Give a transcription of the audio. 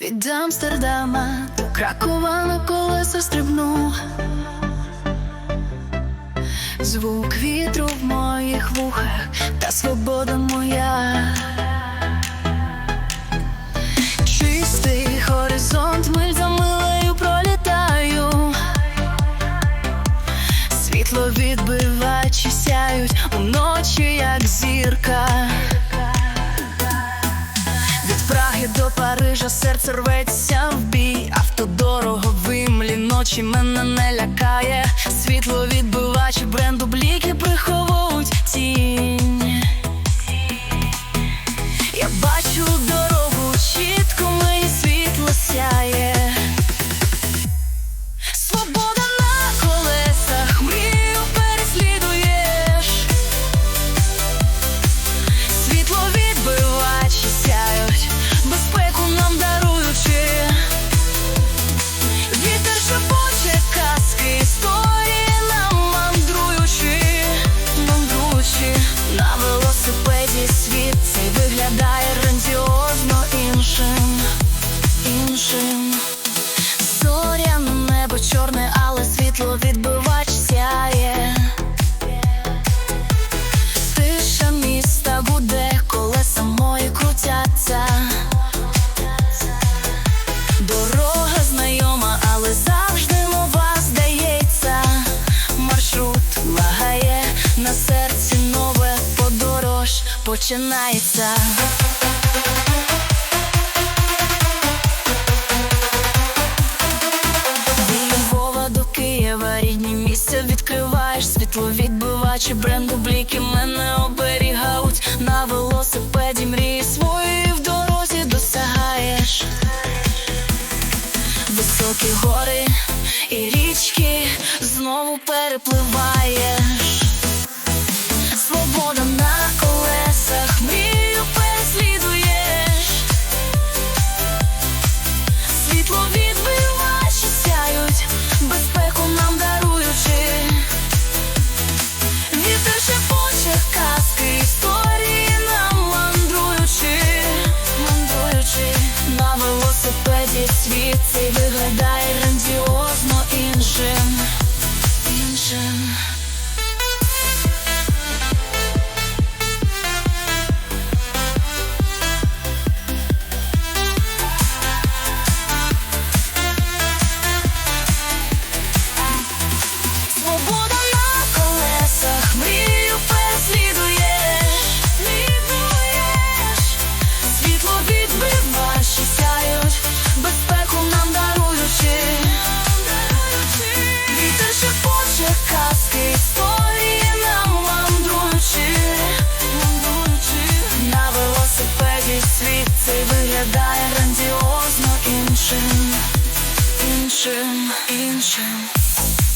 Від Амстердама до Кракова на колеса стрибну. Звук вітру в моїх вухах та свобода моя. Чистий горизонт, миль за милею пролітаю. Світло відбивачі сяють уночі, як зірка. Парижа серце рветься в бій, автодороговим ночі мене не лякає. Світло відбивачі бренду бліки приховують тінь. Я бачу дорогу чітко, мені світло сяє. Починається. Львова до Києва рідні місця відкриваєш світло відбивачі бренду бліки мене оберігають на велосипеді мрії свої в дорозі досягаєш високі гори і річки знову перепливаєш. світ іншим іншим.